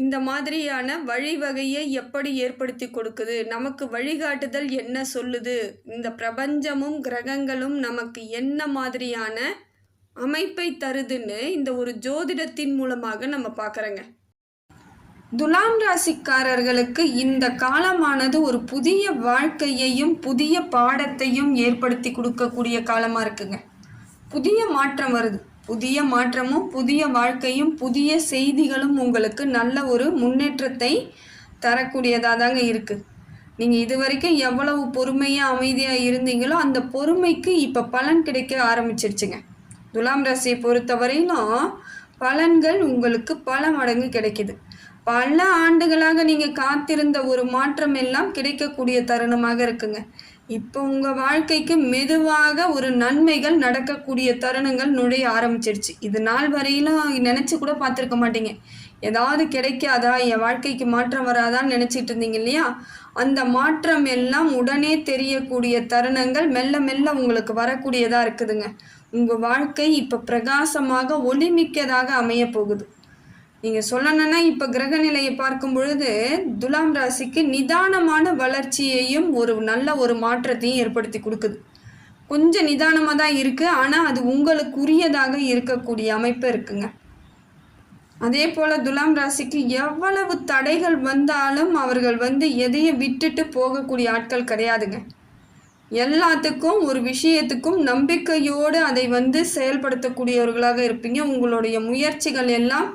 இந்த மாதிரியான வழிவகையை எப்படி ஏற்படுத்தி கொடுக்குது? நமக்கு வழிகாட்டுதல் என்ன சொல்லுது? இந்த பிரபஞ்சமும் கிரகங்களும் நமக்கு என்ன மாதிரியான அமைப்பை தருதுன்னு இந்த ஒரு ஜோதிடத்தின் மூலமாக நம்ம பார்க்குறோங்க. துலாம் ராசிக்காரர்களுக்கு இந்த காலமானது ஒரு புதிய வாழ்க்கையையும் புதிய பாடத்தையும் ஏற்படுத்தி கொடுக்கக்கூடிய காலமாக இருக்குங்க. புதிய மாற்றம் வருது. புதிய மாற்றமும் புதிய வாழ்க்கையும் புதிய செய்திகளும் உங்களுக்கு நல்ல ஒரு முன்னேற்றத்தை தரக்கூடியதாக தாங்க இருக்குது நீங்கள் இது வரைக்கும் எவ்வளவு பொறுமையாக அமைதியாக இருந்தீங்களோ அந்த பொறுமைக்கு இப்போ பலன் கிடைக்க ஆரம்பிச்சிருச்சுங்க. துலாம் ராசியை பொறுத்தவரையிலும் பலன்கள் உங்களுக்கு பல மடங்கு கிடைக்குது. பல ஆண்டுகளாக நீங்கள் காத்திருந்த ஒரு மாற்றம் எல்லாம் கிடைக்கக்கூடிய தருணமாக இருக்குங்க. இப்போ உங்கள் வாழ்க்கைக்கு மெதுவாக ஒரு நன்மைகள் நடக்கக்கூடிய தருணங்கள் நுழைய ஆரம்பிச்சிருச்சு. இது நாள் வரையிலும் நினச்சி கூட பார்த்துருக்க மாட்டீங்க. ஏதாவது கிடைக்காதா? என் வாழ்க்கைக்கு மாற்றம் வராதான்னு நினச்சிட்டு இருந்தீங்க இல்லையா? அந்த மாற்றம் எல்லாம் உடனே தெரியக்கூடிய தருணங்கள் மெல்ல மெல்ல உங்களுக்கு வரக்கூடியதாக இருக்குதுங்க. உங்கள் வாழ்க்கை இப்போ பிரகாசமாக ஒளிமிக்கதாக அமைய போகுது. நீங்கள் சொல்லணும்னா இப்போ கிரக நிலையை பார்க்கும் பொழுது துலாம் ராசிக்கு நிதானமான வளர்ச்சியையும் ஒரு நல்ல ஒரு மாற்றத்தையும் ஏற்படுத்தி கொடுக்குது. கொஞ்சம் நிதானமாக தான் இருக்குது ஆனால் அது உங்களுக்குரியதாக இருக்கக்கூடிய அமைப்பு இருக்குங்க. அதே போல் துலாம் ராசிக்கு எவ்வளவு தடைகள் வந்தாலும் அவர்கள் வந்து எதையும் விட்டுட்டு போகக்கூடிய ஆட்கள் கிடையாதுங்க. எல்லாத்துக்கும் ஒரு விஷயத்துக்கும் நம்பிக்கையோடு அதை வந்து செயல்படுத்தக்கூடியவர்களாக இருப்பீங்க. உங்களுடைய முயற்சிகள் எல்லாம்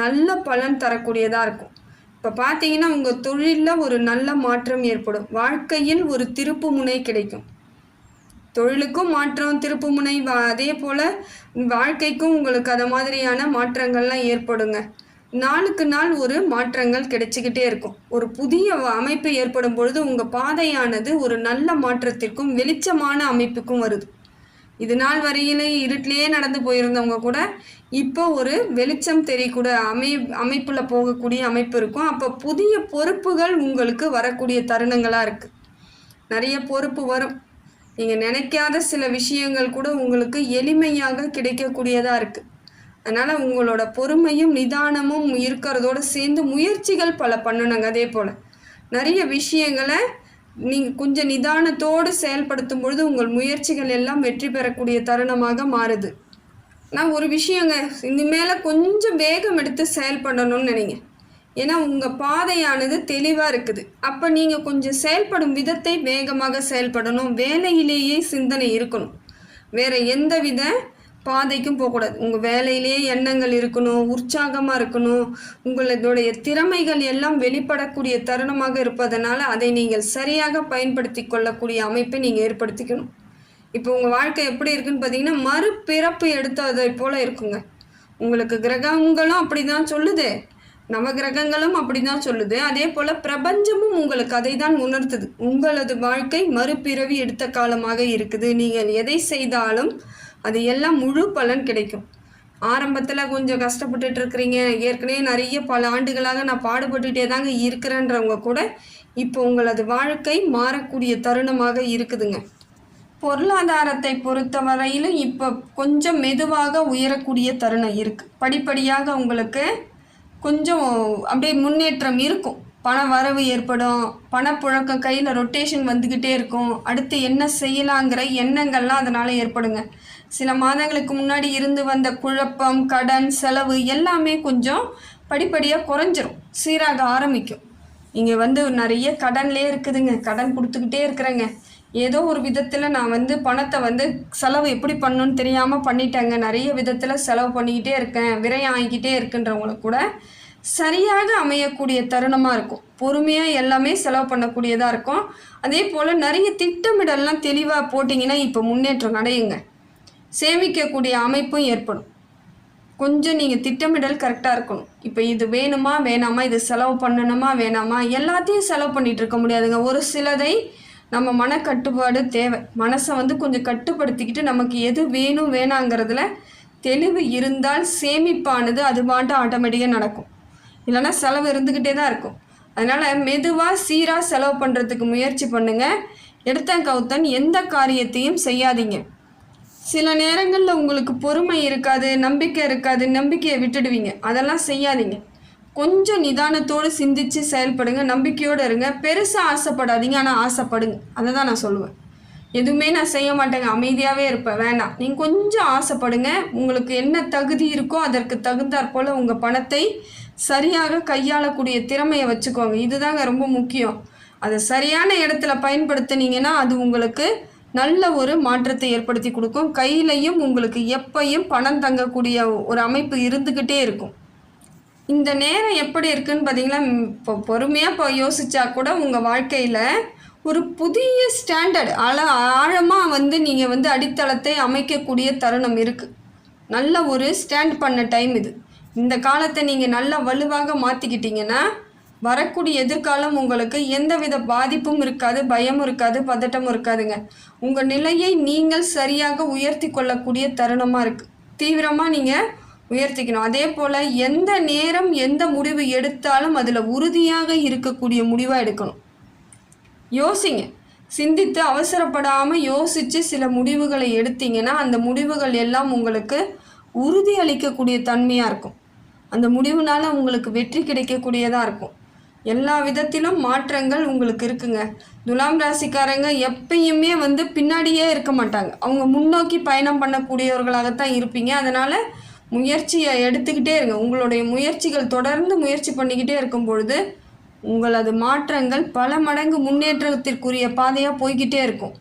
நல்ல பலன் தரக்கூடியதாக இருக்கும். இப்போ பார்த்தீங்கன்னா உங்கள் தொழிலில் ஒரு நல்ல மாற்றம் ஏற்படும். வாழ்க்கையில் ஒரு திருப்பு முனை கிடைக்கும். தொழிலுக்கும் மாற்றம் திருப்பு முனை அதே போல் வாழ்க்கைக்கும் உங்களுக்கு அது மாதிரியான மாற்றங்கள்லாம் ஏற்படுங்க. நாளுக்கு நாள் ஒரு மாற்றங்கள் கிடைச்சிக்கிட்டே இருக்கும். ஒரு புதிய அமைப்பு ஏற்படும் பொழுது உங்கள் பாதையானது ஒரு நல்ல மாற்றத்திற்கும் வெளிச்சமான அமைப்புக்கும் வருது. இது நாள் வரையிலே இருட்டிலேயே நடந்து போயிருந்தவங்க கூட இப்போ ஒரு வெளிச்சம் தெரியக்கூட அமை அமைப்பில் போகக்கூடிய அமைப்பு இருக்கும். அப்போ புதிய பொறுப்புகள் உங்களுக்கு வரக்கூடிய தருணங்களாக இருக்குது நிறைய பொறுப்பு வரும். நீங்கள் நினைக்காத சில விஷயங்கள் கூட உங்களுக்கு எளிமையாக கிடைக்கக்கூடியதாக இருக்குது அதனால் உங்களோட பொறுமையும் நிதானமும் இருக்கிறதோடு சேர்ந்து முயற்சிகள் பல பண்ணணுங்க அதே போல். நிறைய விஷயங்களை நீங்கள் கொஞ்சம் நிதானத்தோடு செயல்படுத்தும் பொழுது உங்கள் முயற்சிகள் எல்லாம் வெற்றி பெறக்கூடிய தருணமாக மாறுது. நான் ஒரு விஷயங்க இனிமேல் கொஞ்சம் வேகம் எடுத்து செயல்படணும்னு நினைங்க. ஏன்னா உங்கள் பாதையானது தெளிவாக இருக்குது. அப்போ நீங்கள் கொஞ்சம் செயல்படும் விதத்தை வேகமாக செயல்படணும். வேலையிலேயே சிந்தனை இருக்கணும். வேறு எந்த வித பாதைக்கும் போகக்கூடாது. உங்கள் வேலையிலேயே எண்ணங்கள் இருக்கணும் உற்சாகமாக இருக்கணும். உங்களுடைய திறமைகள் எல்லாம் வெளிப்படக்கூடிய தருணமாக இருப்பதனால அதை நீங்கள் சரியாக பயன்படுத்தி கொள்ளக்கூடிய அமைப்பை நீங்கள் ஏற்படுத்திக்கணும். இப்போ உங்கள் வாழ்க்கை எப்படி இருக்குன்னு பார்த்தீங்கன்னா மறுபிறப்பு எடுத்ததை போல் இருக்குங்க. உங்களுக்கு கிரகங்களும் அப்படி தான் சொல்லுது. நவகிரகங்களும் அப்படி தான் சொல்லுது. அதே போல் பிரபஞ்சமும் உங்களுக்கு அதை தான் உணர்த்துது. உங்களது வாழ்க்கை மறுபிறவி எடுத்த காலமாக இருக்குது. நீங்கள் எதை செய்தாலும் அது எல்லாம் முழு பலன் கிடைக்கும். ஆரம்பத்தில் கொஞ்சம் கஷ்டப்பட்டுட்டு இருக்கிறீங்க. ஏற்கனவே நிறைய பல ஆண்டுகளாக நான் பாடுபட்டுட்டே தாங்க இருக்கிறேன்றவங்க கூட இப்போ உங்களது வாழ்க்கை மாறக்கூடிய தருணமாக இருக்குதுங்க. பொருளாதாரத்தை பொறுத்த வரையிலும் இப்போ கொஞ்சம் மெதுவாக உயரக்கூடிய தருணம் இருக்குது படிப்படியாக உங்களுக்கு கொஞ்சம் அப்படியே முன்னேற்றம் இருக்கும். பண வரவு ஏற்படும். பணப்புழக்கம் கையில் ரொட்டேஷன் வந்துக்கிட்டே இருக்கும். அடுத்து என்ன செய்யலாங்கிற எண்ணங்கள்லாம் அதனால் ஏற்படுங்க. சில மாதங்களுக்கு முன்னாடி இருந்து வந்த குழப்பம் கடன் செலவு எல்லாமே கொஞ்சம் படிப்படியாக குறைஞ்சிரும். சீராக ஆரம்பிக்கும். இங்கே வந்து நிறைய கடன்லேயே இருக்குதுங்க. கடன் கொடுத்துக்கிட்டே இருக்கிறேங்க. ஏதோ ஒரு விதத்தில் நான் வந்து பணத்தை வந்து செலவு எப்படி பண்ணணும்னு தெரியாமல் பண்ணிட்டேங்க. நிறைய விதத்தில் செலவு பண்ணிக்கிட்டே இருக்கேன். விரயம் ஆகிக்கிட்டே இருக்குன்றவங்களுக்கு கூட சரியாக அமையக்கூடிய தருணமாக இருக்கும். பொறுமையாக எல்லாமே செலவு பண்ணக்கூடியதாக இருக்கும். அதே போல் நிறைய திட்டமிடல்லாம் தெளிவாக போட்டிங்கன்னா இப்போ முன்னேற்றம் அடையுங்க. சேமிக்கக்கூடிய அமைப்பும் ஏற்படும். கொஞ்சம் நீங்கள் திட்டமிடல் கரெக்டாக இருக்கணும். இப்போ இது வேணுமா வேணாமா இது செலவு பண்ணணுமா வேணாமா எல்லாத்தையும் செலவு பண்ணிகிட்டு இருக்க முடியாதுங்க. ஒரு சிலதை நம்ம மனக்கட்டுப்பாடு தேவை. மனசை வந்து கொஞ்சம் கட்டுப்படுத்திக்கிட்டு நமக்கு எது வேணும் வேணாங்கிறதுல தெளிவு இருந்தால் சேமிப்பானது அது பாட்டு ஆட்டோமேட்டிக்காக நடக்கும். இல்லைன்னா செலவு இருந்துக்கிட்டே தான் இருக்கும். அதனால் மெதுவாக சீராக செலவு பண்ணுறதுக்கு முயற்சி பண்ணுங்கள் எடுத்தன் கவுத்தன் எந்த காரியத்தையும் செய்யாதீங்க. சில நேரங்களில் உங்களுக்கு பொறுமை இருக்காது நம்பிக்கை இருக்காது நம்பிக்கையை விட்டுடுவீங்க. அதெல்லாம் செய்யாதீங்க. கொஞ்சம் நிதானத்தோடு சிந்திச்சு செயல்படுங்க நம்பிக்கையோடு இருங்க. பெருசாக ஆசைப்படாதீங்க ஆனால் ஆசைப்படுங்க. அதை தான் நான் சொல்லுவேன். எதுவுமே நான் செய்ய மாட்டேங்க. அமைதியாகவே இருப்பேன். வேணாம் நீங்கள் கொஞ்சம் ஆசைப்படுங்க. உங்களுக்கு என்ன தகுதி இருக்கோ அதற்கு தகுந்தாற் போல் உங்கள் பணத்தை சரியாக கையாளக்கூடிய திறமையை வச்சுக்கோங்க. இதுதாங்க ரொம்ப முக்கியம். அதை சரியான இடத்துல பயன்படுத்தினீங்கன்னா அது உங்களுக்கு நல்ல ஒரு மாற்றத்தை ஏற்படுத்தி கொடுக்கும். கையிலையும் உங்களுக்கு எப்பையும் பணம் தங்கக்கூடிய ஒரு அமைப்பு இருந்துக்கிட்டே இருக்கும். இந்த நேரம் எப்படி இருக்குன்னு பார்த்தீங்கன்னா இப்போ பொறுமையாக இப்போ யோசித்தா கூட உங்கள் வாழ்க்கையில் ஒரு புதிய ஸ்டாண்டர்ட் ஆழ ஆழமாக வந்து நீங்கள் வந்து அடித்தளத்தை அமைக்கக்கூடிய தருணம் இருக்குது நல்ல ஒரு ஸ்டாண்ட் பண்ண டைம் இது. இந்த காலத்தை நீங்கள் நல்லா வலுவாக மாற்றிக்கிட்டிங்கன்னா வரக்கூடிய எதிர்காலம் உங்களுக்கு எந்தவித பாதிப்பும் இருக்காது பயமும் இருக்காது பதட்டமும் இருக்காதுங்க. உங்கள் நிலையை நீங்கள் சரியாக உயர்த்தி கொள்ளக்கூடிய தருணமாக இருக்குது தீவிரமாக நீங்கள் உயர்த்திக்கணும். அதே போல் எந்த நேரம் எந்த முடிவு எடுத்தாலும் அதில் உறுதியாக இருக்கக்கூடிய முடிவாக எடுக்கணும். யோசிங்க. சிந்தித்து அவசரப்படாமல் யோசித்து சில முடிவுகளை எடுத்தீங்கன்னா அந்த முடிவுகள் எல்லாம் உங்களுக்கு உறுதி அளிக்கக்கூடிய தன்மையாக இருக்கும். அந்த முடிவுனால உங்களுக்கு வெற்றி கிடைக்கக்கூடியதாக இருக்கும். எல்லா விதத்திலும் மாற்றங்கள் உங்களுக்கு இருக்குங்க. துலாம் ராசிக்காரங்க எப்பயுமே வந்து பின்னாடியே இருக்க மாட்டாங்க. அவங்க முன்னோக்கி பயணம் பண்ணக்கூடியவர்களாகத்தான் இருப்பீங்க. அதனால் முயற்சியை எடுத்துக்கிட்டே இருங்க. உங்களுடைய முயற்சிகள் தொடர்ந்து முயற்சி பண்ணிக்கிட்டே இருக்கும் பொழுது உங்களது மாற்றங்கள் பல மடங்கு முன்னேற்றத்திற்குரிய பாதையாக போய்கிட்டே இருக்கும்.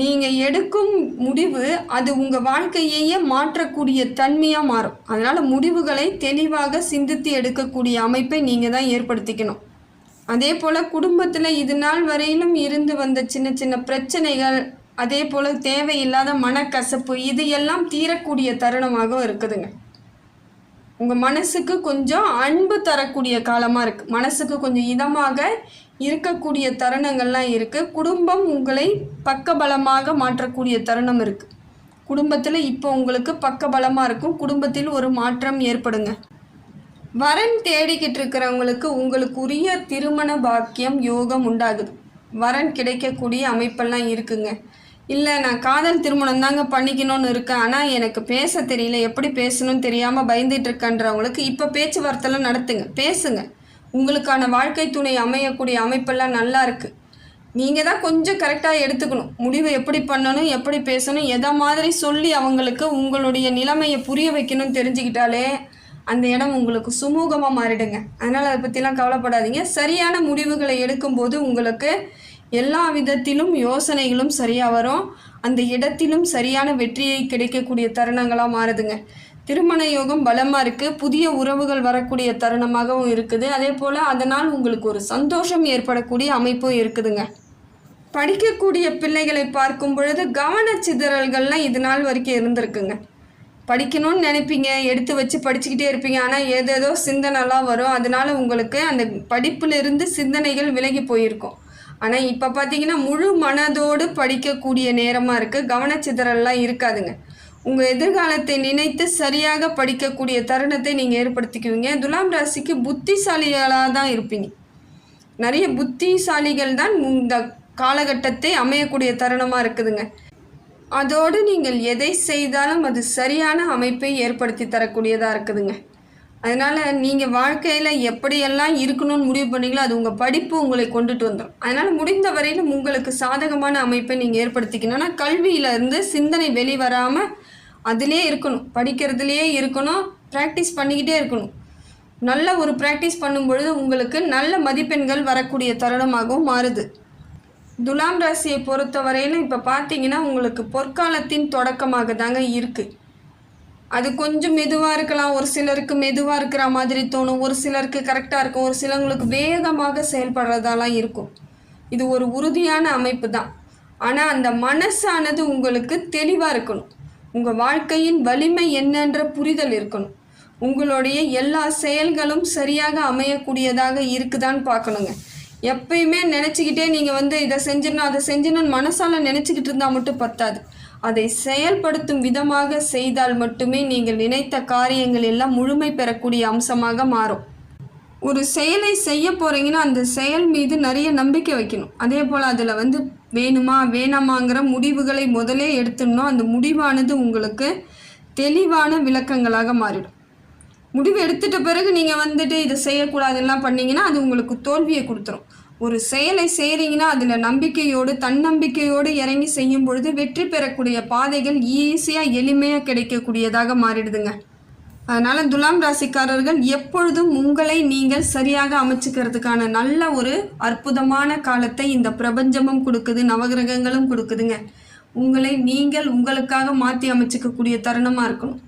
நீங்கள் எடுக்கும் முடிவு அது உங்கள் வாழ்க்கையையே மாற்றக்கூடிய தன்மையாக மாறும். அதனால் முடிவுகளை தெளிவாக சிந்தித்து எடுக்கக்கூடிய அமைப்பை நீங்கள் தான் ஏற்படுத்திக்கணும். அதே போல் குடும்பத்தில் இது நாள் வரையிலும் இருந்து வந்த சின்ன சின்ன பிரச்சனைகள் அதே போல் தேவையில்லாத மனக்கசப்பு இது எல்லாம் தீரக்கூடிய தருணமாகவும் இருக்குதுங்க. உங்கள் மனசுக்கு கொஞ்சம் அன்பு தரக்கூடிய காலமாக இருக்குது மனசுக்கு கொஞ்சம் இதமாக இருக்கக்கூடிய தருணங்கள்லாம் இருக்குது குடும்பம் உங்களை பக்கபலமாக மாற்றக்கூடிய தருணம் இருக்குது குடும்பத்தில் இப்போ உங்களுக்கு பக்கபலமாக இருக்கும். குடும்பத்தில் ஒரு மாற்றம் ஏற்படுங்க. வரன் தேடிக்கிட்டு இருக்கிறவங்களுக்கு உங்களுக்கு உரிய திருமண பாக்கியம் யோகம் உண்டாகுது. வரன் கிடைக்கக்கூடிய அமைப்பெல்லாம் இருக்குங்க. இல்லை நான் காதல் திருமணம் தாங்க பண்ணிக்கணும்னு இருக்கேன். ஆனால் எனக்கு பேச தெரியல. எப்படி பேசணும்னு தெரியாமல் பயந்துட்டு இருக்கன்றவங்களுக்கு இப்போ பேச்சுவார்த்தைலாம் நடத்துங்க. பேசுங்க. உங்களுக்கான வாழ்க்கை துணை அமையக்கூடிய அமைப்பெல்லாம் நல்லா இருக்குது நீங்கள் தான் கொஞ்சம் கரெக்டாக எடுத்துக்கணும். முடிவு எப்படி பண்ணணும் எப்படி பேசணும் எதை மாதிரி சொல்லி அவங்களுக்கு உங்களுடைய நிலைமையை புரிய வைக்கணும்னு தெரிஞ்சுக்கிட்டாலே அந்த இடம் உங்களுக்கு சுமூகமாக மாறிடுங்க. அதனால் அதை பற்றிலாம் கவலைப்படாதீங்க. சரியான முடிவுகளை எடுக்கும்போது உங்களுக்கு எல்லா விதத்திலும் யோசனைகளும் சரியாக வரும். அந்த இடத்திலும் சரியான வெற்றியை கிடைக்கக்கூடிய தருணங்களாக மாறுதுங்க. திருமண யோகம் பலமாக இருக்குது புதிய உறவுகள் வரக்கூடிய தருணமாகவும் இருக்குது. அதே போல் அதனால் உங்களுக்கு ஒரு சந்தோஷம் ஏற்படக்கூடிய அமைப்பும் இருக்குதுங்க. படிக்கக்கூடிய பிள்ளைகளை பார்க்கும் பொழுது கவனச்சிதறல்கள்லாம் இது நாள் வரைக்கும் இருந்திருக்குங்க. படிக்கணும்னு நினைப்பீங்க. எடுத்து வச்சு படிச்சுக்கிட்டே இருப்பீங்க. ஆனால் ஏதேதோ சிந்தனைலாம் வரும். அதனால் உங்களுக்கு அந்த படிப்பிலிருந்து சிந்தனைகள் விலகி போயிருக்கும். ஆனால் இப்போ பார்த்தீங்கன்னா முழு மனதோடு படிக்கக்கூடிய நேரமாக இருக்குது கவனச்சிதறல்லாம் இருக்காதுங்க. உங்கள் எதிர்காலத்தை நினைத்து சரியாக படிக்கக்கூடிய தருணத்தை நீங்கள் ஏற்படுத்திக்குவீங்க. துலாம் ராசிக்கு புத்திசாலிகளாக தான் இருப்பீங்க. நிறைய புத்திசாலிகள் தான் இந்த காலகட்டத்தை அமையக்கூடிய தருணமாக இருக்குதுங்க. அதோடு நீங்கள் எதை செய்தாலும் அது சரியான அமைப்பை ஏற்படுத்தி தரக்கூடியதாக இருக்குதுங்க. அதனால் நீங்கள் வாழ்க்கையில் எப்படியெல்லாம் இருக்கணும்னு முடிவு பண்ணீங்களோ அது உங்கள் படிப்பு உங்களை கொண்டுட்டு வந்துடும் அதனால் முடிந்த வரையிலும் உங்களுக்கு சாதகமான அமைப்பை நீங்கள் ஏற்படுத்திக்கணும்னா கல்வியிலேருந்து சிந்தனை வெளிவராமல் அதிலே இருக்கணும். படிக்கிறதுலையே இருக்கணும். ப்ராக்டிஸ் பண்ணிக்கிட்டே இருக்கணும். நல்ல ஒரு ப்ராக்டிஸ் பண்ணும் பொழுது உங்களுக்கு நல்ல மதிப்பெண்கள் வரக்கூடிய தருணமாகவும் மாறுது. துலாம் ராசியை பொறுத்தவரையிலும் இப்போ பார்த்தீங்கன்னா உங்களுக்கு பொற்காலத்தின் தொடக்கமாக தாங்க இருக்குது அது கொஞ்சம் மெதுவாக இருக்கலாம். ஒரு சிலருக்கு மெதுவாக இருக்கிற மாதிரி தோணும். ஒரு சிலருக்கு கரெக்டாக இருக்கும். ஒரு சிலவங்களுக்கு வேகமாக செயல்படுறதாலாம் இருக்கும். இது ஒரு உறுதியான அமைப்பு தான். ஆனால் அந்த மனசானது உங்களுக்கு தெளிவாக இருக்கணும். உங்கள் வாழ்க்கையின் வலிமை என்னன்ற புரிதல் இருக்கணும். உங்களுடைய எல்லா செயல்களும் சரியாக அமையக்கூடியதாக இருக்குதான்னு பார்க்கணுங்க. எப்பயுமே நினச்சிக்கிட்டே நீங்கள் வந்து இதை செஞ்சிடணும் அதை செஞ்சிடணும்னு மனசால் நினச்சிக்கிட்டு இருந்தால் மட்டும் பத்தாது. அதை செயல்படுத்தும் விதமாக செய்தால் மட்டுமே நீங்கள் நினைத்த காரியங்கள் எல்லாம் முழுமை பெறக்கூடிய அம்சமாக மாறும். ஒரு செயலை செய்ய போகிறீங்கன்னா அந்த செயல் மீது நிறைய நம்பிக்கை வைக்கணும். அதே போல் அதில் வந்து வேணுமா வேணாமாங்கிற முடிவுகளை முதலே எடுத்துடணும். அந்த முடிவானது உங்களுக்கு தெளிவான விளக்கங்களாக மாறிடும். முடிவு எடுத்துட்ட பிறகு நீங்கள் வந்துட்டு இதை செய்யக்கூடாதுலாம் பண்ணிங்கன்னா அது உங்களுக்கு தோல்வியை கொடுத்துரும். ஒரு செயலை செய்கிறீங்கன்னா அதில் நம்பிக்கையோடு தன்னம்பிக்கையோடு இறங்கி செய்யும் பொழுது வெற்றி பெறக்கூடிய பாதைகள் ஈஸியாக எளிமையாக கிடைக்கக்கூடியதாக மாறிடுதுங்க. அதனால் துலாம் ராசிக்காரர்கள் எப்பொழுதும் உங்களை நீங்கள் சரியாக அமைச்சுக்கிறதுக்கான நல்ல ஒரு அற்புதமான காலத்தை இந்த பிரபஞ்சமும் கொடுக்குது நவகிரகங்களும் கொடுக்குதுங்க. உங்களை நீங்கள் உங்களுக்காக மாற்றி அமைச்சிக்கக்கூடிய தருணமாக இருக்கணும்.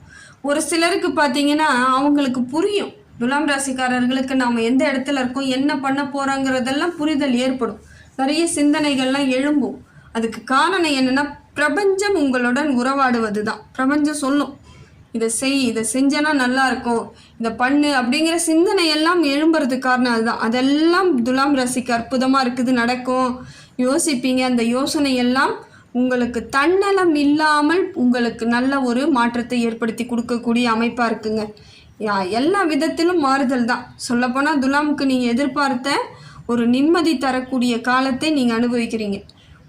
ஒரு சிலருக்கு பார்த்தீங்கன்னா அவங்களுக்கு புரியும். துலாம் ராசிக்காரர்களுக்கு நாம் எந்த இடத்துல இருக்கோம் என்ன பண்ண போகிறோங்கிறதெல்லாம் புரிதல் ஏற்படும். நிறைய சிந்தனைகள்லாம் எழும்பும். அதுக்கு காரணம் என்னென்னா பிரபஞ்சம் உங்களுடன் உறவாடுவது தான் பிரபஞ்சம் சொல்லும். இதை செய் இதை செஞ்சேன்னா நல்லா இருக்கும் இதை பண்ணு அப்படிங்கிற சிந்தனை எல்லாம் எழும்புறதுக்கு காரணம் அதுதான். அதெல்லாம் துலாம் ரசிக்கு அற்புதமாக இருக்குது நடக்கும். யோசிப்பீங்க. அந்த யோசனை எல்லாம் உங்களுக்கு தன்னலம் இல்லாமல் உங்களுக்கு நல்ல ஒரு மாற்றத்தை ஏற்படுத்தி கொடுக்கக்கூடிய அமைப்பாக இருக்குங்க. எல்லா விதத்திலும் மாறுதல் தான். சொல்லப்போனால் துலாமுக்கு நீங்கள் எதிர்பார்த்த ஒரு நிம்மதி தரக்கூடிய காலத்தை நீங்கள் அனுபவிக்கிறீங்க.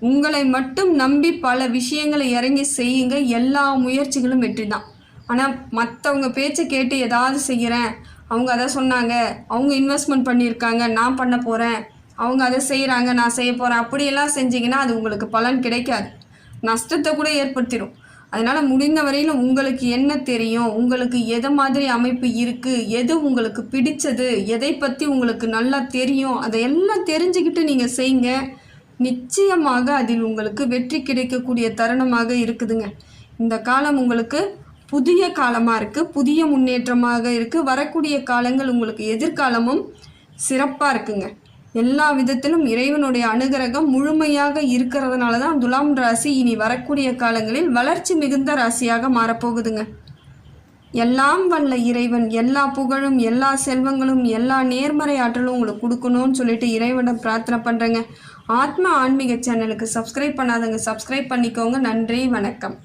உங்களை மட்டும் நம்பி பல விஷயங்களை இறங்கி செய்யுங்க. எல்லா முயற்சிகளும் வெற்றி தான் ஆனால் மற்றவங்க பேச்சை கேட்டு ஏதாவது செய்கிறேன் அவங்க அதை சொன்னாங்க. அவங்க இன்வெஸ்ட்மெண்ட் பண்ணியிருக்காங்க. நான் பண்ண போகிறேன் அவங்க அதை செய்கிறாங்க நான் செய்ய போகிறேன் அப்படியெல்லாம் செஞ்சிங்கன்னா அது உங்களுக்கு பலன் கிடைக்காது. நஷ்டத்தை கூட ஏற்படுத்திடும் அதனால் முடிந்த வரையிலும் உங்களுக்கு என்ன தெரியும்? உங்களுக்கு எதை மாதிரி அமைப்பு இருக்குது எது உங்களுக்கு பிடிச்சது? எதை பற்றி உங்களுக்கு நல்லா தெரியும்? அதையெல்லாம் தெரிஞ்சுக்கிட்டு நீங்கள் செய்யுங்க நிச்சயமாக அதில் உங்களுக்கு வெற்றி கிடைக்கக்கூடிய தருணமாக இருக்குதுங்க. இந்த காலம் உங்களுக்கு புதிய காலமாக இருக்குது புதிய முன்னேற்றமாக இருக்குது வரக்கூடிய காலங்கள் உங்களுக்கு எதிர்காலமும் சிறப்பாக இருக்குங்க. எல்லா விதத்திலும் இறைவனுடைய அனுகிரகம் முழுமையாக இருக்கிறதுனால தான் துலாம் ராசி இனி வரக்கூடிய காலங்களில் வளர்ச்சி மிகுந்த ராசியாக மாறப்போகுதுங்க. எல்லாம் வல்ல இறைவன் எல்லா புகழும் எல்லா செல்வங்களும் எல்லா நேர்மறை ஆற்றலும் உங்களுக்கு கொடுக்கணும்னு சொல்லிட்டு இறைவனிடம் பிரார்த்தனை பண்ணுறேங்க ஆத்மா ஆன்மீக சேனலுக்கு சப்ஸ்கிரைப் பண்ணாதங்க சப்ஸ்கிரைப் பண்ணிக்கோங்க. நன்றி வணக்கம்.